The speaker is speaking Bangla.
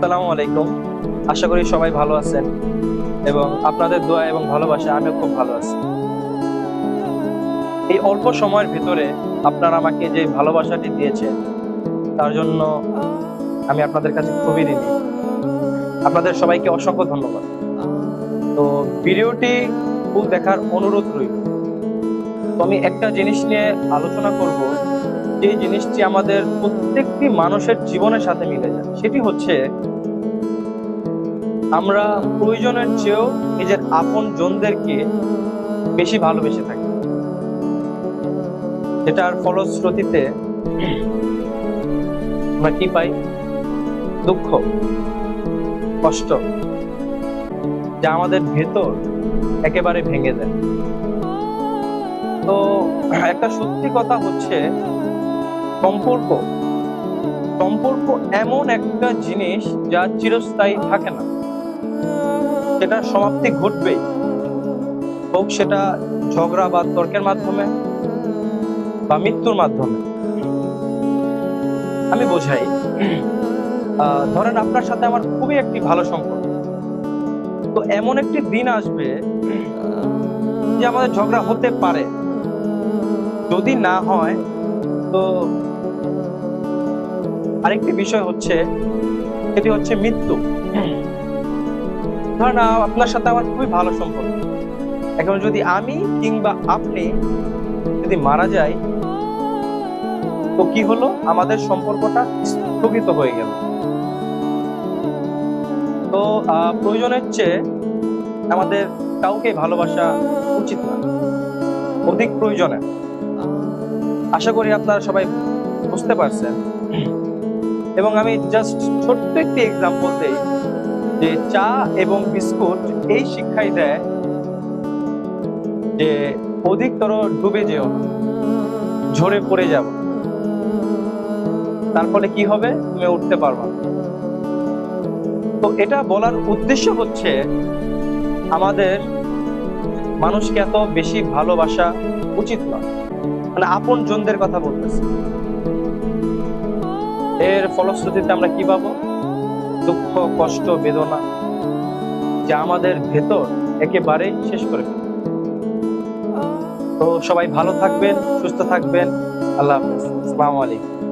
আসসালামু আলাইকুম। আশা করি সবাই ভালো আছেন এবং আপনাদের দোয়া এবং ভালোবাসা আমিও খুব ভালো আছি। এই অল্প সময়ের ভিতরে আপনারা আমাকে যে ভালোবাসাটি দিয়েছেন, তার জন্য আমি আপনাদের কাছে খুবই ঋণী। আপনাদের সবাইকে অসংখ্য ধন্যবাদ। তো ভিডিওটি ফুল দেখার অনুরোধ রইল। তো আমি একটা জিনিস নিয়ে আলোচনা করব যে জিনিসটি আমাদের প্রত্যেকটি মানুষের জীবনের সাথে মিলে যায়, সেটি হচ্ছে আমরা প্রয়োজনের চেয়েও নিজের আপন জনদেরকে বেশি ভালোবেসে থাকি। এটার ফলশ্রুতিতে আমরা কি পাই? দুঃখ, কষ্ট, যা আমাদের ভেতর একেবারে ভেঙে দেয়। তো একটা সত্যি কথা হচ্ছে, সম্পর্ক সম্পর্ক এমন একটা জিনিস যা চিরস্থায়ী থাকে না। সেটা সমাপ্তি ঘটবে হোক সেটা ঝগড়া বা তর্কের মাধ্যমে বা মৃত্যুর মাধ্যমে। আমি বোঝাই ধরেন আপনার সাথে আমার খুবই একটি ভালো সম্পর্ক। তো এমন একটি দিন আসবে যে আমাদের ঝগড়া হতে পারে। যদি না হয়, তো আরেকটি বিষয় হচ্ছে, সেটি হচ্ছে মৃত্যু। আহ, আপনার সাথে আমার খুবই ভালো সম্পর্ক। এখন যদি আমি কিংবা আপনি যদি মারা যাই তো কি হলো? আমাদের সম্পর্কটা স্থগিত হয়ে গেল। তো প্রয়োজনের চেয়ে আমাদের কাউকে ভালোবাসা উচিত না। অধিক প্রয়োজনে। আশা করি আপনারা সবাই বুঝতে পারছেন। এবং আমি জাস্ট ছোট্ট একটি এক্সাম্পল দেই। যে চা এবং বিস্কুট এই শিক্ষাই দেয় যে অধিকতর ডুবে যেও ঝরে পড়ে যাব। তার ফলে কি হবে? তুমি উঠতে পারবা তো এটা বলার উদ্দেশ্য হচ্ছে আমাদের মানুষকে এত বেশি ভালোবাসা উচিত নয়। মানে আপন জনদের কথা বলতেছি। এর ফলশ্রুতিতে আমরা কি পাবো? দুঃখ, কষ্ট, বেদনা, যা আমাদের ভেতর একেবারে শেষ করে তো সবাই ভালো থাকবেন, সুস্থ থাকবেন। আল্লাহ হাফেজ। আসসালামু আলাইকুম।